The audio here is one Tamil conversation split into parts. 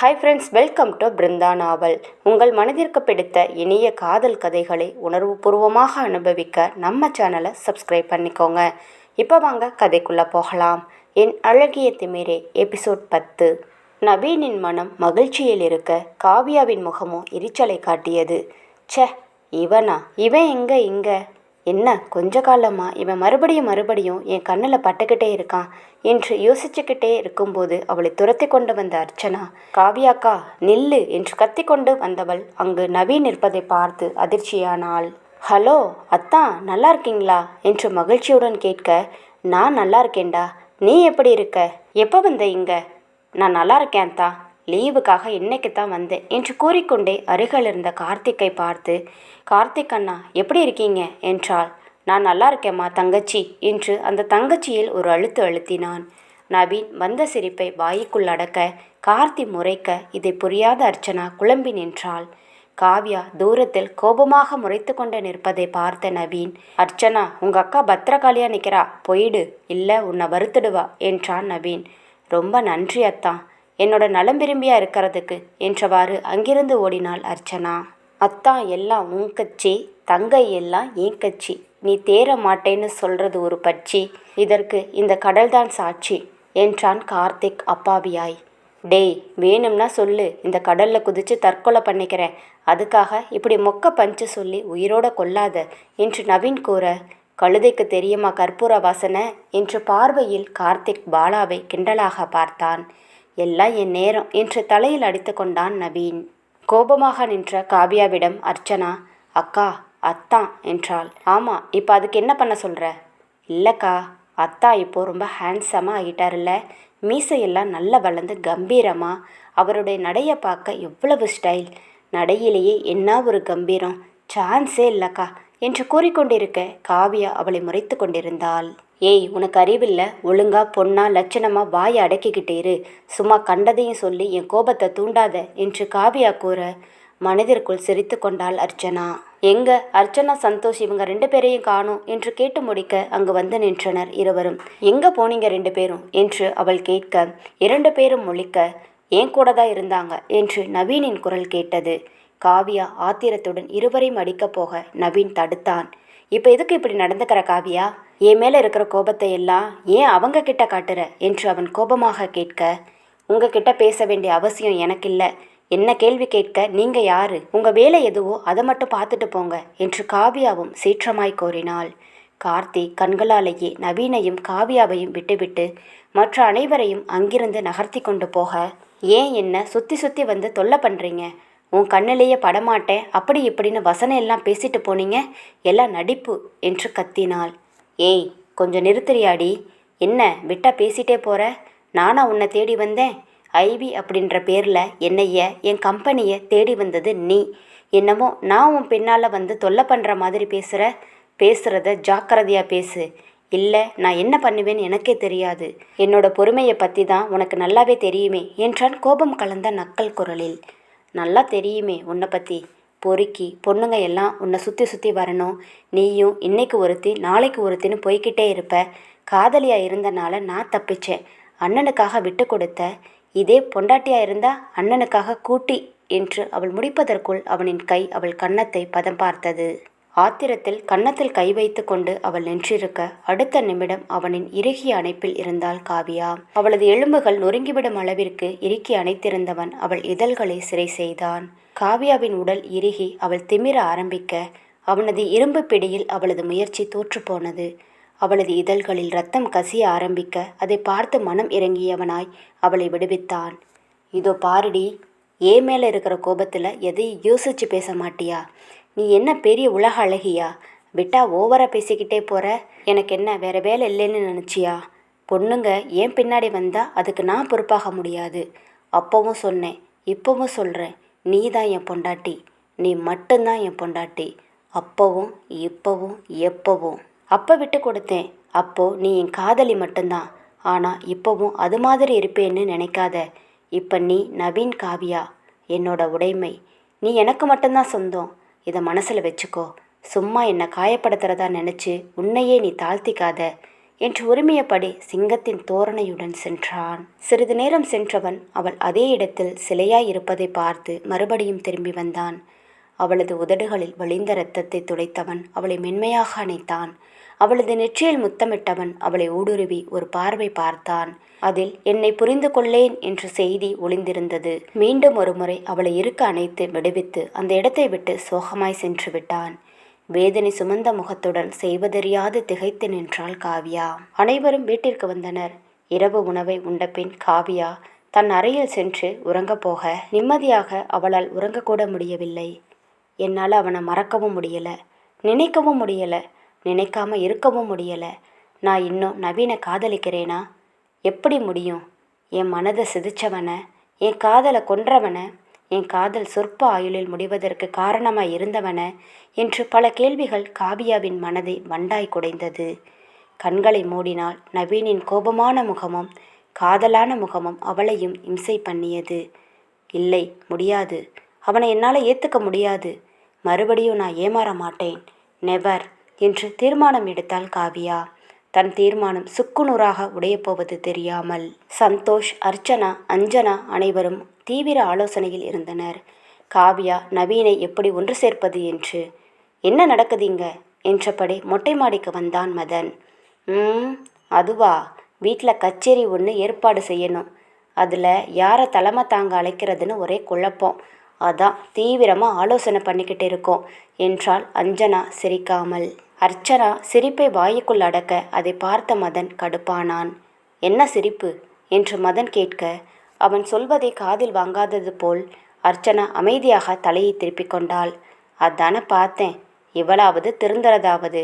Hi friends welcome to Brinda novel உங்கள் மனதிற்கு பிடித்த இனிய காதல் கதைகளை உணர்வுபூர்வமாக அனுபவிக்க நம்ம சேனலை சப்ஸ்கிரைப் பண்ணிக்கோங்க. இப்போ வாங்க கதைக்குள்ளே போகலாம். என் அழகிய திமிரே எபிசோட் பத்து. நவீனின் மனம் மகிழ்ச்சியில் இருக்க காவியாவின் முகமும் எரிச்சலை காட்டியது. ச்சே இவனா? இவன் எங்கே இங்கே? என்ன கொஞ்ச காலமா இவன் மறுபடியும் மறுபடியும் என் கண்ணில் பட்டுக்கிட்டே இருக்கான் என்று யோசிச்சுக்கிட்டே இருக்கும்போது அவளை துரத்தி கொண்டு வந்த அர்ச்சனா காவியாக்கா நில்லு என்று கத்தி கொண்டு வந்தவள் அங்கு நவீன் நிற்பதை பார்த்து அதிர்ச்சியானாள். ஹலோ அத்தான் நல்லா இருக்கீங்களா? என்று மகிழ்ச்சியுடன் கேட்க நான் நல்லா இருக்கேன்டா. நீ எப்படி இருக்க? எப்போ வந்த இங்க? நான் நல்லா இருக்கேன் அத்தா. லீவுக்காக இன்னைக்கு தான் வந்தேன் என்று கூறிக்கொண்டே அருகில் இருந்த கார்த்திக்கை பார்த்து கார்த்திக் அண்ணா எப்படி இருக்கீங்க? என்றாள். நான் நல்லா இருக்கேம்மா தங்கச்சி என்று அந்த தங்கச்சியில் ஒரு அழுத்து அழுத்தினான். நவீன் வந்த சிரிப்பை வாய்க்குள் அடக்க கார்த்தி முறைக்க இதை புரியாத அர்ச்சனா குழம்பி நின்றாள். காவ்யா தூரத்தில் கோபமாக முறைத்து கொண்டு நிற்பதை பார்த்த நவீன் அர்ச்சனா உங்க அக்கா பத்திரகாளியா நிற்கிறா போயிடு இல்லை உன்னை வருத்திடுவா என்றான் நவீன். ரொம்ப நன்றி அத்தான் என்னோட நலம் விரும்பியா இருக்கிறதுக்கு என்றவாறு அங்கிருந்து ஓடினாள் அர்ச்சனா. அத்தா எல்லாம் உன் கட்சி தங்கை எல்லாம் என் கட்சி. நீ தேர மாட்டேன்னு சொல்றது ஒரு பட்சி. இதற்கு இந்த கடல்தான் சாட்சி என்றான் கார்த்திக் அப்பாவியாய். டேய் வேணும்னா சொல்லு. இந்த கடல்ல குதிச்சு தற்கொலை பண்ணிக்கிறேன். அதுக்காக இப்படி மொக்க பஞ்சு சொல்லி உயிரோட கொல்லாத என்று நவீன் கூற கழுதைக்கு தெரியுமா கற்பூர வாசனை என்று பார்வையில் கார்த்திக் பாலாவை கிண்டலாக பார்த்தான். எல்லாம் என் நேரம் என்று தலையில் அடித்து கொண்டான் நவீன். கோபமாக நின்ற காவியாவிடம் அர்ச்சனா அக்கா அத்தான் என்றாள். ஆமா இப்போ அதுக்கு என்ன பண்ண சொல்கிற இல்லைக்கா அத்தா இப்போ ரொம்ப ஹேண்ட்ஸமாக ஆகிட்டாருல்ல. மீசையெல்லாம் நல்லா வளர்ந்து கம்பீரமாக அவருடைய நடையை பார்க்க எவ்வளவு ஸ்டைல் நடையிலேயே என்ன ஒரு கம்பீரம்? சான்ஸே இல்லக்கா என்று கூறிக்கொண்டிருக்க காவியா அவளை முறைத்து கொண்டிருந்தாள். ஏய் உனக்கு அறிவில்ல? ஒழுங்கா பொண்ணா லட்சணமா வாயை அடக்கிக்கிட்டே இரு. சும்மா கண்டதையும் சொல்லி என் கோபத்தை தூண்டாத என்று காவியா கூற மனதிற்குள் சிரித்து கொண்டாள் அர்ச்சனா. எங்க? அர்ச்சனா சந்தோஷ் இவங்க ரெண்டு பேரையும் காணும் என்று கேட்டு முடிக்க அங்கு வந்து நின்றனர் இருவரும். எங்க போனீங்க ரெண்டு பேரும்? என்று அவள் கேட்க. இரண்டு பேரும் முழிக்க ஏன் கூட தான் இருந்தாங்க? என்று நவீனின் குரல் கேட்டது. காவியா ஆத்திரத்துடன் இருவரையும் அடிக்கப் போக நவீன் தடுத்தான். இப்போ எதுக்கு இப்படி நடந்துக்கிற காவியா? என் மேலே இருக்கிற கோபத்தை எல்லாம் ஏன் அவங்க கிட்ட காட்டுற? என்று அவன் கோபமாக கேட்க உங்ககிட்ட பேச வேண்டிய அவசியம் எனக்கு இல்லை என்ன கேள்வி கேட்க நீங்க யாரு? உங்க வேலை எதுவோ அதை மட்டும் பார்த்துட்டு போங்க என்று காவியாவும் சீற்றமாய் கோரினாள் கார்த்தி கண்களாலேயே நவீனையும் காவியாவையும் விட்டுவிட்டு மற்ற அனைவரையும் அங்கிருந்து நகர்த்தி கொண்டு போக ஏன் என்ன சுத்தி சுத்தி வந்து தொல்லை பண்றீங்க? உன் கண்ணிலேயே படமாட்டேன். அப்படி இப்படின்னு வசனம் எல்லாம் பேசிட்டு போனீங்க. எல்லாம் நடிப்பு என்று கத்தினாள். ஏய் கொஞ்சம் நிறுத்துறியாடி. என்ன விட்டா பேசிட்டே போற? நானா உன்னை தேடி வந்தேன். ஐவி அப்படின்ற பேரில் என்னைய என் கம்பெனியை தேடி வந்தது நீ. என்னமோ நான் உன் பின்னால் வந்து தொல்லை பண்ணுற மாதிரி பேசுகிற பேசுகிறத ஜாக்கிரதையாக பேசு. இல்லை நான் என்ன பண்ணுவேன்னு எனக்கே தெரியாது. என்னோட பொறுமையை பற்றி தான் உனக்கு நல்லாவே தெரியுமே என்றான் கோபம் கலந்த நக்கல் குரலில். நல்லா தெரியுமே உன்னை பற்றி பொறுக்கி பொண்ணுங்க எல்லாம் உன்னை சுற்றி சுற்றி வரணும். நீயும் இன்னைக்கு ஒருத்தி நாளைக்கு ஒருத்தின்னு போய்கிட்டே இருப்ப. காதலியாக இருந்தனால நான் தப்பிச்சேன். அண்ணனுக்காக விட்டு கொடுத்த. இதே பொண்டாட்டியாக இருந்தால் அண்ணனுக்காக கூட்டி என்று அவள் முடிப்பதற்குள் அவனின் கை அவள் கன்னத்தை பதம் பார்த்தது. ஆத்திரத்தில் கன்னத்தில் கை வைத்து கொண்டு அவள் நின்றிருக்க அடுத்த நிமிடம் அவனின் இறுகிய அணைப்பில் இருந்தாள் காவியா. அவளது எலும்புகள் நொறுங்கிவிடும் அளவிற்கு இறுக்கி அணைத்திருந்தவன் அவள் இதழ்களை சிறை செய்தான். காவியாவின் உடல் இறுகி அவள் திமிர ஆரம்பிக்க அவனது இரும்பு பிடியில் அவளது முயற்சி தோற்றுப்போனது அவளது இதழ்களில் ரத்தம் கசிய ஆரம்பிக்க அதை பார்த்து மனம் இறங்கியவனாய் அவளை விடுவித்தான். இதோ பாருடி ஏ மேலே இருக்கிற கோபத்தில் எதையும் யோசிச்சு பேச மாட்டியா? நீ என்ன பெரிய உலக அழகியா? விட்டா ஓவரா பேசிக்கிட்டே போற. எனக்கு என்ன வேற வேலை இல்லைன்னு நினச்சியா? பொண்ணுங்க ஏன் பின்னாடி வந்தா அதுக்கு நான் பொறுப்பாக முடியாது. அப்பவும் சொன்னேன் இப்பவும் சொல்கிறேன் நீ தான் என் பொண்டாட்டி நீ மட்டும்தான் என் பொண்டாட்டி. அப்பவும் இப்பவும் எப்பவும். அப்போ விட்டு கொடுத்தேன் அப்போ நீ என் காதலி மட்டும்தான். ஆனால் இப்போவும் அது மாதிரி இருப்பேன்னு நினைக்காத. இப்போ நீ நவீன் காவியா என்னோட உடைமை. நீ எனக்கு மட்டும்தான் சொந்தம். இதை மனசில் வச்சுக்கோ. சும்மா என்னை காயப்படுத்துறதா நினச்சி உன்னையே நீ தாழ்த்திக்காத என்று உரிமையப்படி சிங்கத்தின் தோரணையுடன் சென்றான். சிறிது நேரம் சென்றவன் அவள் அதே இடத்தில் சிலையாய் இருப்பதை பார்த்து மறுபடியும் திரும்பி வந்தான். அவளது உதடுகளில் வழிந்த இரத்தத்தை துடைத்தவன் அவளை மென்மையாக அணைத்தான். அவளது நெற்றியில் முத்தமிட்டவன் அவளை ஊடுருவி ஒரு பார்வை பார்த்தான். அதில் என்னை புரிந்து கொள்ளேன் என்ற செய்தி ஒளிந்திருந்தது. மீண்டும் ஒருமுறை அவளை இருக்க அணைத்து விடுவித்து அந்த இடத்தை விட்டு சோகமாய் சென்று விட்டான். வேதனை சுமந்த முகத்துடன் செய்வதறியாது திகைத்து நின்றாள் காவியா. அனைவரும் வீட்டிற்கு வந்தனர். இரவு உணவை உண்டபின் காவியா தன் அறையில் சென்று உறங்கப் போக நிம்மதியாக அவளால் உறங்கக்கூட முடியவில்லை. என்னால் அவனை மறக்கவும் முடியலை நினைக்கவும் முடியலை நினைக்காம இருக்கவும் முடியலை. நான் இன்னும் நவீன காதலிக்கிறேனா? எப்படி முடியும்? என் மனதை சிதிச்சவனை என் காதலை கொன்றவனை என் காதல் சொற்ப ஆயுளில் முடிவதற்கு காரணமாய் இருந்தவன என்று பல கேள்விகள் காவியாவின் மனதை வண்டாய் குடைந்தது. கண்களை மூடினால் நவீனின் கோபமான முகமும் காதலான முகமும் அவளையும் இம்சை பண்ணியது. இல்லை முடியாது. அவனை என்னால் ஏற்றுக்க முடியாது. மறுபடியும் நான் ஏமாற மாட்டேன். நெவர் என்று தீர்மானம் எடுத்தாள் காவியா. தன் தீர்மானம் சுக்குநூறாக உடையப்போவது தெரியாமல். சந்தோஷ் அர்ச்சனா அஞ்சனா அனைவரும் தீவிர ஆலோசனையில் இருந்தனர். காவியா நவீனை எப்படி ஒன்று சேர்ப்பது என்று. என்ன நடக்குதுங்க என்றபடி மொட்டை மாடிக்கு வந்தான் மதன். ம் அதுவா? வீட்டில் கச்சேரி ஒன்று ஏற்பாடு செய்யணும். அதில் யாரை தலைமை தாங்க அழைக்கிறதுன்னு ஒரே குழப்பம். அதான் தீவிரமாக ஆலோசனை பண்ணிக்கிட்டு இருக்கோம் என்றாள் அஞ்சனா சிரிக்காமல். அர்ச்சனா சிரிப்பை வாயுக்குள் அடக்க அதை பார்த்த மதன் கடுப்பானான். என்ன சிரிப்பு? என்று மதன் கேட்க. அவன் சொல்வதை காதில் வாங்காதது போல் அர்ச்சனா அமைதியாக தலையை திருப்பிக் கொண்டாள். அதானே பார்த்தேன். இவளாவது திருந்துறதாவது.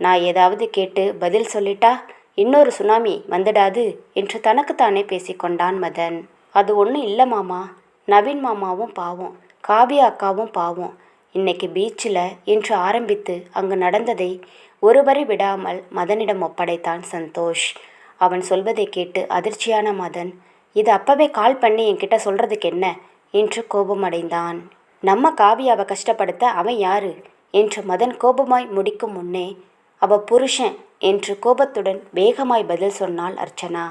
நான் ஏதாவது கேட்டு பதில் சொல்லிட்டா இன்னொரு சுனாமி வந்துடாது என்று தனக்குத்தானே பேசிக்கொண்டான் மதன். அது ஒன்றும் இல்லை மாமா. நவீன் மாமாவும் பாவம் காவியா அக்காவும் பாவம். இன்னைக்கு பீச்சில் என்று ஆரம்பித்து அங்கு நடந்ததை ஒருவரை விடாமல் மதனிடம் ஒப்படைத்தான் சந்தோஷ். அவன் சொல்வதை கேட்டு அதிர்ச்சியான மதன் இது அப்பவே கால் பண்ணி என்கிட்ட சொல்கிறதுக்கு என்ன? என்று கோபமடைந்தான். நம்ம காவியாவை கஷ்டப்படுத்த அவன் யாரு? என்று மதன் கோபமாய் முடிக்கும் முன்னே அவ புருஷன் என்று கோபத்துடன் வேகமாய் பதில் சொன்னாள் அர்ச்சனா.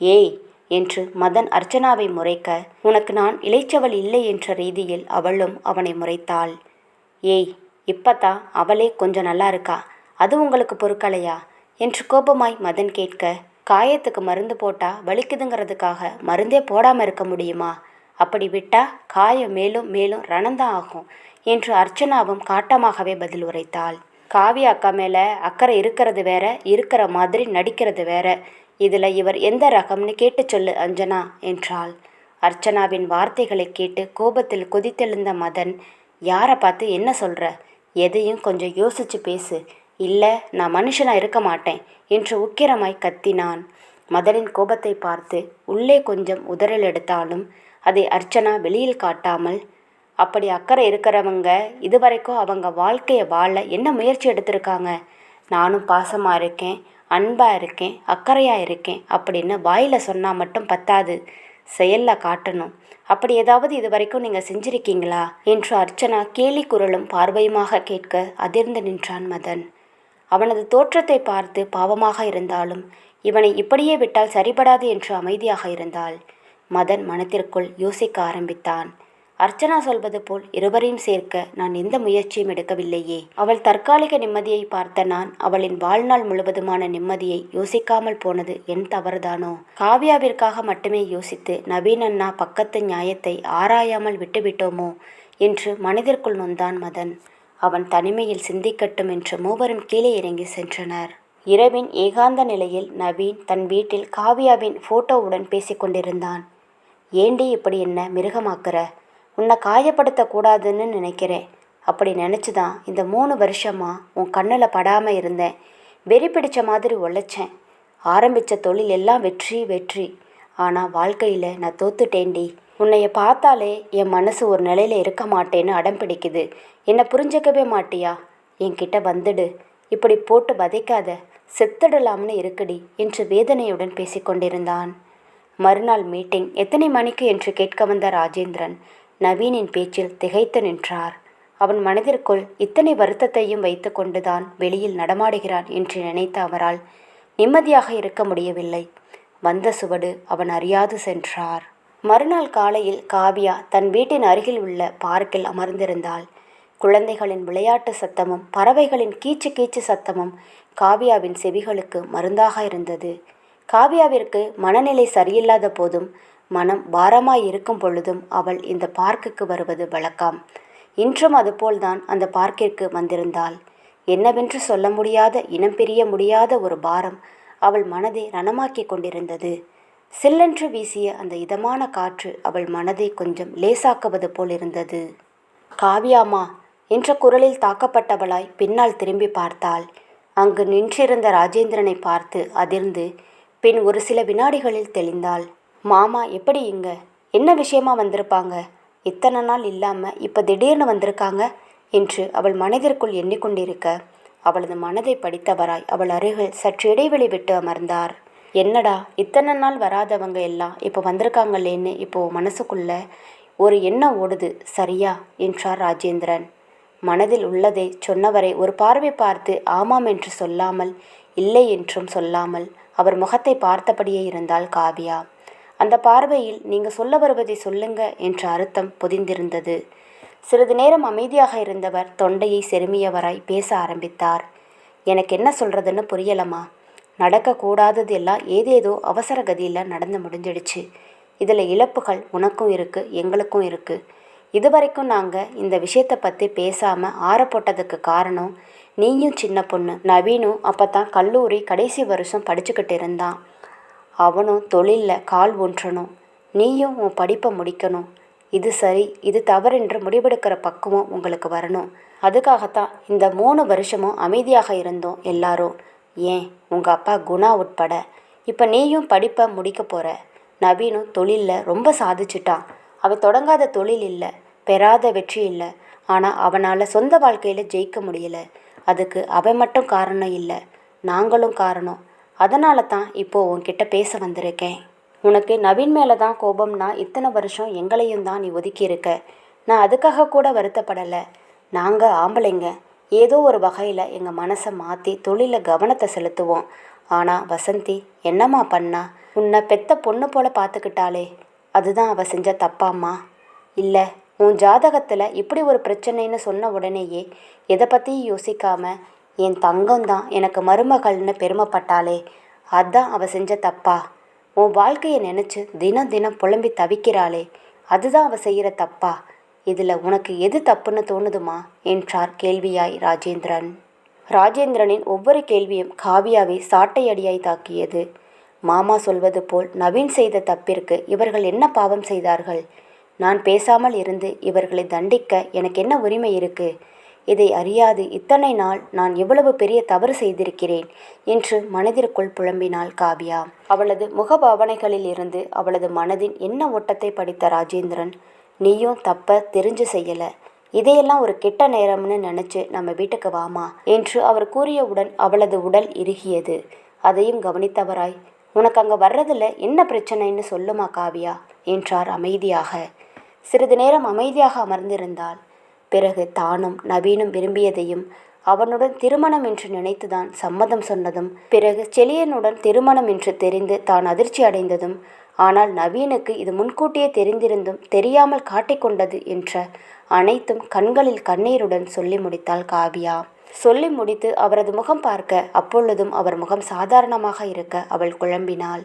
ஏய் என்று மதன் அர்ச்சனாவை முறைக்க உனக்கு நான் இளைச்சவள் இல்லை என்ற ரீதியில் அவளும் அவனை முறைத்தாள். ஏய் இப்பத்தான் அவளே கொஞ்சம் நல்லா இருக்கா? அது உங்களுக்கு பொறுக்கலையா? என்று கோபமாய் மதன் கேட்க காயத்துக்கு மருந்து போட்டா வலிக்குதுங்கிறதுக்காக மருந்தே போடாம இருக்க முடியுமா? அப்படி விட்டா காயம் மேலும் மேலும் ரணந்தான் ஆகும் என்று அர்ச்சனாவும் காட்டமாகவே பதில் உரைத்தாள். காவியா அக்கா மேலே அக்கறை இருக்கிறது வேற இருக்கிற மாதிரி நடிக்கிறது வேற. இதில் இவர் எந்த ரகம்னு கேட்டு சொல்லு அஞ்சனா என்றாள். அர்ச்சனாவின் வார்த்தைகளை கேட்டு கோபத்தில் கொதித்தெழுந்த மதன் யாரை பார்த்து என்ன சொல்கிற எதையும் கொஞ்சம் யோசிச்சு பேசு. இல்லை நான் மனுஷனாக இருக்க மாட்டேன் என்று உக்கிரமாய் கத்தினான். மதனின் கோபத்தை பார்த்து உள்ளே கொஞ்சம் உதறல் எடுத்தாலும் அதை அர்ச்சனா வெளியில் காட்டாமல் அப்படி அக்கறை இருக்கிறவங்க இதுவரைக்கும் அவங்க வாழ்க்கையை வாழ என்ன முயற்சி எடுத்திருக்காங்க? நானும் பாசமாக இருக்கேன் அன்பாக இருக்கேன் அக்கறையாக இருக்கேன் அப்படின்னு வாயில் சொன்னால் மட்டும் பத்தாது. செயலில் காட்டணும். அப்படி ஏதாவது இது வரைக்கும் நீங்கள் செஞ்சிருக்கீங்களா? என்று அர்ச்சனா கேலி குரலும் பார்வையுமாக கேட்க அதிர்ந்து நின்றான் மதன். அவனது தோற்றத்தை பார்த்து பாவமாக இருந்தாலும் இவனை இப்படியே விட்டால் சரிபடாது என்று அமைதியாக இருந்தாள். மதன் மனத்திற்குள் யோசிக்க ஆரம்பித்தான். அர்ச்சனா சொல்வது போல் இருவரையும் சேர்க்க நான் எந்த முயற்சியும் எடுக்கவில்லையே. அவள் தற்காலிக நிம்மதியை பார்த்த நான் அவளின் வாழ்நாள் முழுவதுமான நிம்மதியை யோசிக்காமல் போனது என் தவறுதானோ? காவியாவிற்காக மட்டுமே யோசித்து நவீன் அண்ணா பக்கத்து நியாயத்தை ஆராயாமல் விட்டுவிட்டோமோ? என்று மனதிற்குள் நொந்தான் மதன். அவன் தனிமையில் சிந்திக்கட்டும் என்று மூவரும் கீழே இறங்கி சென்றனர். இரவின் ஏகாந்த நிலையில் நவீன் தன் வீட்டில் காவியாவின் போட்டோவுடன் பேசிக்கொண்டிருந்தான். ஏண்டி இப்படி என்ன மிருகமாக்குற? உன்னை காயப்படுத்தக்கூடாதுன்னு நினைக்கிறேன். அப்படி நினச்சி தான் இந்த மூணு வருஷமாக உன் கண்ணில் படாமல் இருந்தேன். வெறி பிடிச்ச மாதிரி உழைச்சேன். ஆரம்பித்த தொழில் எல்லாம் வெற்றி வெற்றி. ஆனால் வாழ்க்கையில் நான் தோத்துட்டேன்டி உன்னைய பார்த்தாலே என் மனசு ஒரு நிலையில் இருக்க மாட்டேன்னு அடம் பிடிக்குது. என்னை புரிஞ்சிக்கவே மாட்டியா? என்கிட்ட வந்துடு. இப்படி போட்டு வதைக்காத. செத்துடலாம்னு இருக்குடி என்று வேதனையுடன் பேசிக்கொண்டிருந்தான். மறுநாள் மீட்டிங். எத்தனை மணிக்கு என்று கேட்க வந்த ராஜேந்திரன். நவீனின் பேச்சில் திகைத்து நின்றார். அவன் மனதிற்குள் இத்தனை வருத்தத்தையும் வைத்து கொண்டுதான் வெளியில் நடமாடுகிறான் என்று நினைத்த அவரால் நிம்மதியாக இருக்க முடியவில்லை. வந்த சுவடு அவன் அறியாது சென்றார். மறுநாள் காலையில் காவியா தன் வீட்டின் அருகில் உள்ள பார்க்கில் அமர்ந்திருந்தாள். குழந்தைகளின் விளையாட்டு சத்தமும் பறவைகளின் கீச்சு கீச்சு சத்தமும் காவியாவின் செவிகளுக்கு மருந்தாக இருந்தது. காவியாவிற்கு மனநிலை சரியில்லாத போதும் மனம் பாரமாய் இருக்கும் பொழுதும் அவள் இந்த பார்க்குக்கு வருவது வழக்கம். இன்றும் அதுபோல்தான் அந்த பார்க்கிற்கு வந்திருந்தாள். என்னவென்று சொல்ல முடியாத இனம் பிரிய முடியாத ஒரு பாரம் அவள் மனதை ரணமாக்கி கொண்டிருந்தது. சில்லென்று வீசிய அந்த இதமான காற்று அவள் மனதை கொஞ்சம் லேசாக்குவது போல் இருந்தது காவியாமா என்ற குரலில் தாக்கப்பட்டவளாய் பின்னால் திரும்பி பார்த்தாள். அங்கு நின்றிருந்த ராஜேந்திரனை பார்த்து அதிர்ந்து பின் ஒரு சில வினாடிகளில் தெளிந்தாள். மாமா எப்படி இங்க? என்ன விஷயமா வந்திருப்பாங்க? இத்தனை நாள் இல்லாம இப்ப திடீர்னு வந்திருக்காங்க? என்று அவள் மனதிற்குள் எண்ணிக்கொண்டிருக்க அவளது மனதை படித்தவராய் அவள் அருகில் சற்று இடைவெளி விட்டு அமர்ந்தார். என்னடா இத்தனை நாள் வராதவங்க எல்லாம் இப்போ வந்திருக்காங்களேன்னு இப்போ மனசுக்குள்ள ஒரு எண்ணம் ஓடுது. சரியா? என்றார் ராஜேந்திரன். மனதில் உள்ளதை சொன்னவரை ஒரு பார்வை பார்த்து ஆமாம் என்று சொல்லாமல் இல்லை என்றும் சொல்லாமல் அவர் முகத்தை பார்த்தபடியே இருந்தாள் காவியா. அந்த பார்வையில் நீங்க சொல்ல வருவதை சொல்லுங்க என்ற அர்த்தம் பொதிந்திருந்தது. சிறிது நேரம் அமைதியாக இருந்தவர் தொண்டையை செருமியவராய் பேச ஆரம்பித்தார். எனக்கு என்ன சொல்றதுன்னு புரியலம்மா. நடக்கக்கூடாதது எல்லாம் ஏதேதோ அவசர கதியில் நடந்து முடிஞ்சிடுச்சு. இதில் இழப்புகள் உனக்கும் இருக்குது எங்களுக்கும் இருக்குது இதுவரைக்கும் நாங்கள் இந்த விஷயத்தை பற்றி பேசாமல் ஆற போட்டதுக்கு காரணம் நீயும் சின்ன பொண்ணு நவீனும் அப்போ தான் கல்லூரி கடைசி வருஷம் படிச்சுக்கிட்டு இருந்தான். அவனும் தொழிலில் கால் ஊன்றணும். நீயும் உன் படிப்பை முடிக்கணும். இது சரி இது தவறென்று முடிவெடுக்கிற பக்குவம் உங்களுக்கு வரணும். அதுக்காகத்தான் இந்த மூணு வருஷமும் அமைதியாக இருந்தோம் எல்லாரும். ஏன்? உங்கள் அப்பா குணா உட்பட. இப்போ நீயும் படிப்பை முடிக்க போகிற நவீனும் தொழிலில் ரொம்ப சாதிச்சிட்டான். அவன் தொடங்காத தொழில் இல்லை பெறாத வெற்றி இல்லை. ஆனால் அவனால் சொந்த வாழ்க்கையில் ஜெயிக்க முடியல. அதுக்கு அவன் மட்டும் காரணம் இல்லை நாங்களும் காரணம். அதனால தான் இப்போது உன்கிட்ட பேச வந்திருக்கேன். உனக்கு நவீன் மேலே தான் கோபம்னா இத்தனை வருஷம் எங்களையும் தான் நீ ஒதுக்கியிருக்க. நான் அதுக்காக கூட வருத்தப்படலை. நாங்கள் ஆம்பளைங்க. ஏதோ ஒரு வகையில் எங்கள் மனசை மாற்றி தொழிலில் கவனத்தை செலுத்துவோம். ஆனால் வசந்தி என்னம்மா பண்ணா? உன்னை பெத்த பொண்ணு போல பார்த்துக்கிட்டாளே அதுதான் அவள் செஞ்ச தப்பாம்மா. இல்லை உன் ஜாதகத்தில் இப்படி ஒரு பிரச்சனைன்னு சொன்ன உடனேயே எதை பற்றியும் யோசிக்காமல் என் தங்கம்தான். எனக்கு மருமகள்னு பெருமைப்பட்டாளே. அதான் அவள் செஞ்ச தப்பா? உன் வாழ்க்கையை நினச்சி தினம் தினம் புலம்பி தவிக்கிறாளே. அதுதான் அவள் செய்கிற தப்பா? இதில் உனக்கு எது தப்புன்னு தோணுதுமா? என்றார் கேள்வியாய் ராஜேந்திரன். ராஜேந்திரனின் ஒவ்வொரு கேள்வியும் காவியாவை சாட்டையடியாய் தாக்கியது. மாமா சொல்வது போல் நவீன் செய்த தப்பிற்கு இவர்கள் என்ன பாவம் செய்தார்கள்? நான் பேசாமல் இருந்து இவர்களை தண்டிக்க எனக்கு என்ன உரிமை இருக்குது இதை அறியாது. இத்தனை நாள் நான் எவ்வளவு பெரிய தவறு செய்திருக்கிறேன் என்று மனதிற்குள் புலம்பினாள் காவியா. அவளது முகபாவனைகளில் இருந்து அவளது மனதின் என்ன ஓட்டத்தை படித்த ராஜேந்திரன்? நீயும் தப்ப தெரிஞ்சு செய்யல. இதையெல்லாம் ஒரு கெட்ட நேரம்னு நினைச்சு நம்ம வீட்டுக்கு வாமா என்று அவர் கூறியவுடன் அவளது உடல் இறுகியது. அதையும் கவனித்தவராய் உனக்கு அங்கே வர்றதில் என்ன பிரச்சனைன்னு சொல்லுமா காவியா? என்றார் அமைதியாக. சிறிது நேரம் அமைதியாக அமர்ந்திருந்தாள். பிறகு தானும் நவீனும் விரும்பியதையும் அவனுடன் திருமணம் என்று நினைத்துதான் சம்மதம் சொன்னதும் பிறகு செலியனுடன் திருமணம் என்று தெரிந்து தான் அதிர்ச்சி அடைந்ததும் ஆனால் நவீனுக்கு இது முன்கூட்டியே தெரிந்திருந்தும் தெரியாமல் காட்டிக்கொண்டது என்ற அனைத்தும் கண்களில் கண்ணீருடன் சொல்லி முடித்தாள் காவியா. சொல்லி முடித்து அவரது முகம் பார்க்க அப்பொழுதும் அவர் முகம் சாதாரணமாக இருக்க அவள் குழம்பினாள்.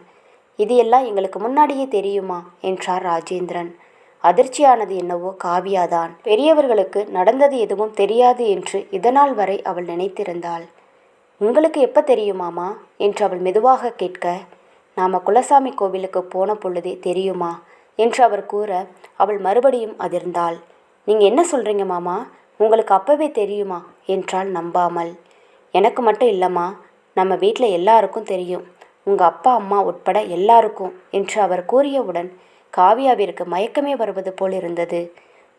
இது எல்லாம் எங்களுக்கு முன்னாடியே தெரியுமா? என்றார் ராஜேந்திரன். அதிர்ச்சியானது என்னவோ காவியாதான். பெரியவர்களுக்கு நடந்தது எதுவும் தெரியாது என்று இதனால் வரை அவள் நினைத்திருந்தாள். உங்களுக்கு எப்போ தெரியுமாமா? என்று அவள் மெதுவாக கேட்க நாம குலசாமி கோவிலுக்கு போன பொழுதே தெரியுமா? என்று அவர் கூற அவள் மறுபடியும் அதிர்ந்தாள். நீங்கள் என்ன சொல்கிறீங்க மாமா? உங்களுக்கு அப்பவே தெரியுமா? என்றாள் நம்பாமல். எனக்கு மட்டும் இல்லைம்மா. நம்ம வீட்டில் எல்லாருக்கும் தெரியும். உங்கள் அப்பா அம்மா உட்பட எல்லாருக்கும் என்று அவர் கூறியவுடன் காவியாவிற்கு மயக்கமே வருவது போல் இருந்தது.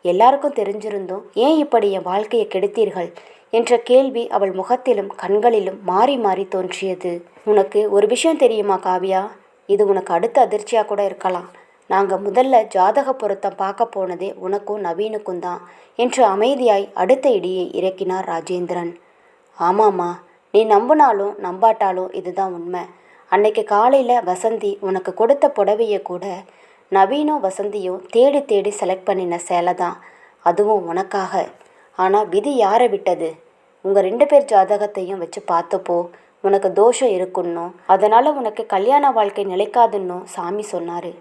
எல்லாருக்கும் தெரிஞ்சிருந்தும் ஏன் இப்படி என் வாழ்க்கையை கெடுத்தீர்கள்? என்ற கேள்வி அவள் முகத்திலும் கண்களிலும் மாறி மாறி தோன்றியது. உனக்கு ஒரு விஷயம் தெரியுமா காவியா? இது உனக்கு அடுத்த அதிர்ச்சியாக கூட இருக்கலாம். நாங்கள் முதல்ல ஜாதக பொருத்தம் பார்க்க போனதே உனக்கும் நவீனுக்கும் தான் என்று அமைதியாய் அடுத்த இடியை இறக்கினார் ராஜேந்திரன். ஆமாம்மா நீ நம்பினாலும் நம்பாட்டாலும் இதுதான் உண்மை. அன்னைக்கு காலையில் வசந்தி உனக்கு கொடுத்த புடவையை கூட நவீனும் வசந்தியும் தேடி தேடி செலக்ட் பண்ணின சேலை தான். அதுவும் உனக்காக. ஆனால் விதி யாரை விட்டது? உங்கள் ரெண்டு பேர் ஜாதகத்தையும் வச்சு பார்த்தப்போ உனக்கு தோஷம் இருக்குன்னும் அதனால் உனக்கு கல்யாண வாழ்க்கை நிலைக்காதுன்னும் சாமி சொன்னார்.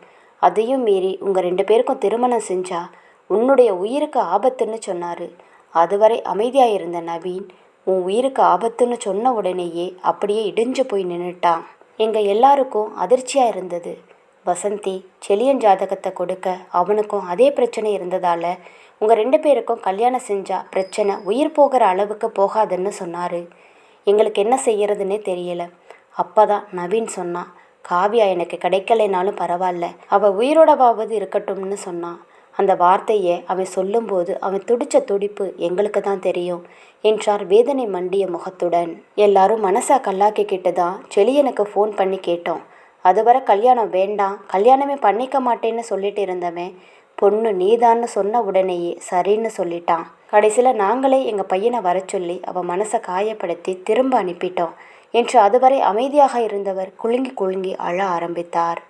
அதையும் மீறி உங்கள் ரெண்டு பேருக்கும் திருமணம் செஞ்சா உன்னுடைய உயிருக்கு ஆபத்துன்னு சொன்னார். அதுவரை அமைதியாக இருந்த நவீன் உன் உயிருக்கு ஆபத்துன்னு சொன்ன உடனேயே அப்படியே இடிஞ்சு போய் நின்றுட்டான் எங்கள் எல்லாருக்கும் அதிர்ச்சியாக இருந்தது. வசந்தி செலியன் ஜாதகத்தை கொடுக்க அவனுக்கும் அதே பிரச்சனை இருந்ததால் உங்கள் ரெண்டு பேருக்கும் கல்யாணம் செஞ்சால் பிரச்சனை உயிர் போகிற அளவுக்கு போகாதுன்னு சொன்னார். எங்களுக்கு என்ன செய்யறதுன்னே தெரியல. அப்பதான் நவீன் சொன்னான் காவியா எனக்கு கிடைக்கலைனாலும் பரவாயில்ல. அவள் உயிரோடவாவது இருக்கட்டும்னு சொன்னான் அந்த வார்த்தையை அவன் சொல்லும்போது அவன் துடிச்ச துடிப்பு எங்களுக்கு தான் தெரியும் என்றார் வேதனை மண்டிய முகத்துடன். எல்லாரும் மனசா கல்லாக்கிக்கிட்டு தான் செலியனுக்கு ஃபோன் பண்ணி கேட்டோம். அதுவரை கல்யாணம் வேண்டாம் கல்யாணமே பண்ணிக்க மாட்டேன்னு சொல்லிட்டு இருந்தவன் பொண்ணு நீதான்னு சொன்ன உடனேயே சரின்னு சொல்லிட்டான். கடைசியில் நாங்களே எங்கள் பையனை வர சொல்லி அவன் மனசை காயப்படுத்தி திரும்ப அனுப்பிட்டோம். என்று அதுவரை அமைதியாக இருந்தவர் குலுங்கி குலுங்கி அழ ஆரம்பித்தார்.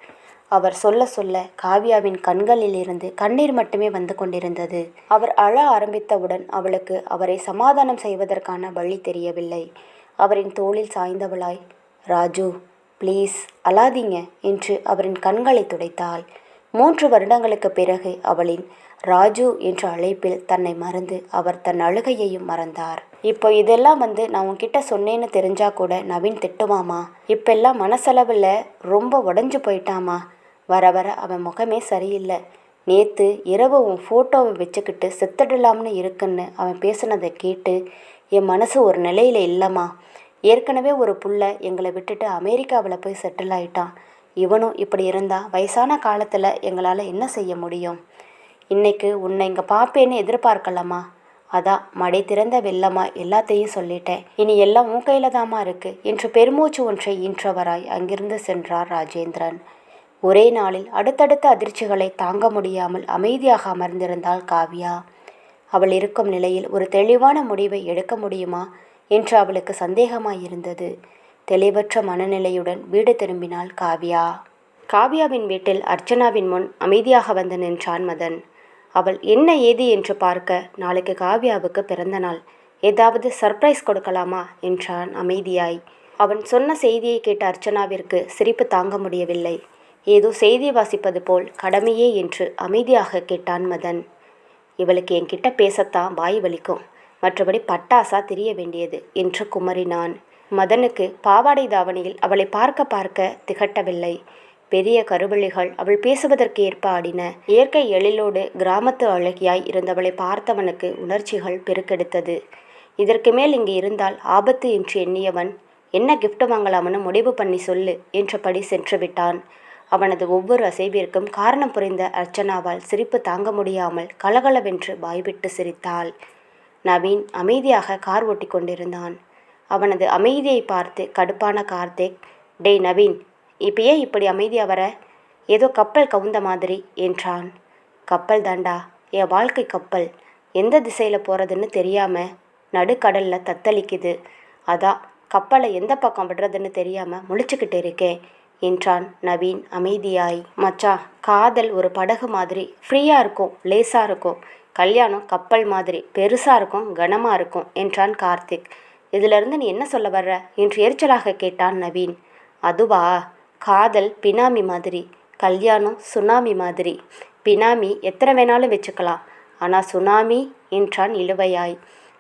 அவர் சொல்ல சொல்ல காவியாவின் கண்களில் இருந்து கண்ணீர் மட்டுமே வந்து கொண்டிருந்தது. அவர் அழ ஆரம்பித்தவுடன் அவளுக்கு அவரை சமாதானம் செய்வதற்கான வழி தெரியவில்லை. அவரின் தோளில் சாய்ந்தவளாய் ராஜு ப்ளீஸ் அழாதீங்க என்று அவரின் கண்களை துடைத்தாள். மூன்று வருடங்களுக்கு பிறகு அவளின் ராஜு என்ற அழைப்பில் தன்னை மறந்து அவர் தன் அழுகையையும் மறந்தார். இப்போ இதெல்லாம் வந்து நான் உன்கிட்ட சொன்னேன்னு தெரிஞ்சா கூட நவீன் திட்டுவாமா? இப்பெல்லாம் மனசளவில் ரொம்ப உடஞ்சு போயிட்டாமா? வர வர அவன் முகமே சரியில்லை. நேத்து இரவு உன் ஃபோட்டோவை வச்சுக்கிட்டு செத்துடலாம்னு இருக்குன்னு அவன் பேசுனதை கேட்டு என் மனசு ஒரு நிலையில் இல்லைம்மா. ஏற்கனவே ஒரு புள்ள எங்களை விட்டுட்டு அமெரிக்காவில் போய் செட்டில் ஆயிட்டான். இவனும் இப்படி இருந்தால் வயசான காலத்தில் எங்களால் என்ன செய்ய முடியும்? இன்னைக்கு உன்னை இங்கே பார்ப்பேன்னு எதிர்பார்க்கலாமா அதான் மடை திறந்த வெள்ளமா எல்லாத்தையும் சொல்லிட்டேன். இனி எல்லாம் உன் கையில் தாமா இருக்கு. என்று பெருமூச்சு ஒன்றை ஈன்றவராய் அங்கிருந்து சென்றார் ராஜேந்திரன். ஒரே நாளில் அடுத்தடுத்த அதிர்ச்சிகளை தாங்க முடியாமல் அமைதியாக அமர்ந்திருந்தாள் காவ்யா. அவள் இருக்கும் நிலையில் ஒரு தெளிவான முடிவை எடுக்க முடியுமா? என்று அவளுக்கு சந்தேகமாயிருந்தது. தெளிவற்ற மனநிலையுடன் வீடு திரும்பினாள் காவ்யா. காவ்யாவின் வீட்டில் அர்ச்சனாவின் முன் அமைதியாக வந்து நின்றான் மதன். அவள் என்ன ஏது என்று பார்க்க நாளைக்கு காவ்யாவுக்கு பிறந்த நாள். ஏதாவது சர்ப்ரைஸ் கொடுக்கலாமா? என்றான் அமைதியாய். அவன் சொன்ன செய்தியை கேட்ட அர்ச்சனாவிற்கு சிரிப்பு தாங்க முடியவில்லை. ஏதோ செய்தி வாசிப்பது போல் கடமையே என்று அமைதியாக கேட்டான் மதன். இவளுக்கு என்கிட்ட பேசத்தான் வாய் வலிக்கும். மற்றபடி பட்டாசா தெரிய வேண்டியது என்று குமரினான். மதனுக்கு பாவாடை தாவணியில் அவளை பார்க்க பார்க்க திகட்டவில்லை. பெரிய கருவழிகள் அவள் பேசுவதற்கு ஏற்ப ஆடின. இயற்கை எழிலோடு கிராமத்து அழகியாய் இருந்தவளை பார்த்தவனுக்கு உணர்ச்சிகள் பெருக்கெடுத்தது. இதற்கு மேல் இங்கு இருந்தால் ஆபத்து என்று எண்ணியவன் என்ன கிஃப்ட் வாங்கலாம்னு முடிவு பண்ணி சொல்லு என்றபடி சென்று விட்டான். அவனது ஒவ்வொரு அசைவிற்கும் காரணம் புரிந்த அர்ச்சனாவால் சிரிப்பு தாங்க முடியாமல் கலகலவென்று வாய்விட்டு சிரித்தாள். நவீன் அமைதியாக கார் ஓட்டி கொண்டிருந்தான். அவனது அமைதியை பார்த்து கடுப்பான கார்த்திக் டேய் நவீன் இப்போ ஏன் இப்படி அமைதியாக வர? ஏதோ கப்பல் கவுந்த மாதிரி என்றான். கப்பல் தாண்டா என் வாழ்க்கை கப்பல். எந்த திசையில் போகிறதுன்னு தெரியாமல் நடுக்கடலில் தத்தளிக்குது. அதான் கப்பலை எந்த பக்கம் விடுறதுன்னு தெரியாமல் முழிச்சுக்கிட்டு இருக்கேன் என்றான் நவீன் அமைதியாய். மச்சா காதல் ஒரு படகு மாதிரி ஃப்ரீயாக இருக்கும் லேசாக இருக்கும். கல்யாணம் கப்பல் மாதிரி பெருசாக இருக்கும் கனமாக இருக்கும் என்றான் கார்த்திக். இதிலிருந்து நீ என்ன சொல்ல வர்ற? என்று எரிச்சலாக கேட்டான் நவீன். அதுவா? காதல் பினாமி மாதிரி கல்யாணம் சுனாமி மாதிரி. பினாமி எத்தனை வேணாலும் வச்சுக்கலாம் ஆனால் சுனாமி என்றான் இழுவையாய்.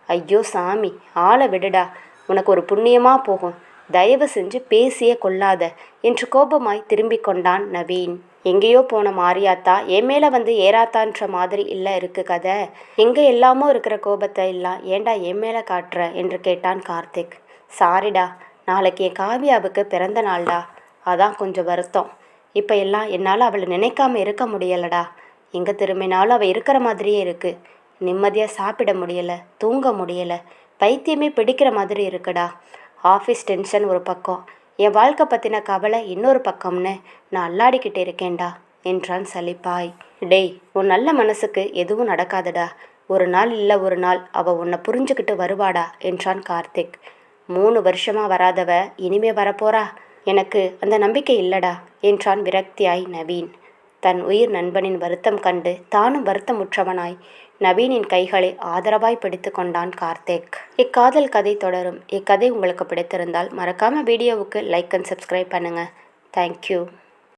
ஐயோ சாமி ஆளை விடுடா உனக்கு ஒரு புண்ணியமாக போகும். தயவு செஞ்சு பேசியே கொள்ளாத என்று கோபமாய் திரும்பிக் கொண்டான் நவீன். எங்கேயோ போன மாரியாத்தா என் மேலே வந்து ஏறாத்தான்ற மாதிரி இல்லை இருக்கு கதை. எங்கே எல்லாமோ இருக்கிற கோபத்தை எல்லாம் ஏண்டா என் மேலே காட்டுற? என்று கேட்டான் கார்த்திக். சாரிடா நாளைக்கு என் காவியாவுக்கு பிறந்த நாள்டா. அதான் கொஞ்சம் வருத்தம். இப்போ எல்லாம் என்னால் அவளை நினைக்காம இருக்க முடியலடா. எங்கே திரும்பினாலும் அவள் இருக்கிற மாதிரியே இருக்குது நிம்மதியாக சாப்பிட முடியலை தூங்க முடியலை. பைத்தியமே பிடிக்கிற மாதிரி இருக்குடா. ஆஃபீஸ் டென்ஷன் ஒரு பக்கம். என் வாழ்க்கை பற்றின கவலை இன்னொரு பக்கம்னு நான் அல்லாடிக்கிட்டு இருக்கேன்டா என்றான் சலிப்பாய். டேய் உன் நல்ல மனசுக்கு எதுவும் நடக்காதுடா. ஒரு நாள் இல்லை ஒரு நாள் அவ உன்னை புரிஞ்சுக்கிட்டு வருவாடா என்றான் கார்த்திக். மூணு வருஷமா வராதவ இனிமே வரப்போறா? எனக்கு அந்த நம்பிக்கை இல்லடா என்றான் விரக்தியாய் நவீன். தன் உயிர் நண்பனின் வருத்தம் கண்டு தானும் வருத்தமுற்றவனாய் நவீனின் கைகளை ஆதரவாய் பிடித்து கொண்டான் கார்த்திக். இக்காதல் கதை தொடரும். இக்கதை உங்களுக்கு பிடித்திருந்தால் மறக்காம வீடியோவுக்கு லைக் அண்ட் சப்ஸ்கிரைப் பண்ணுங்க. Thank you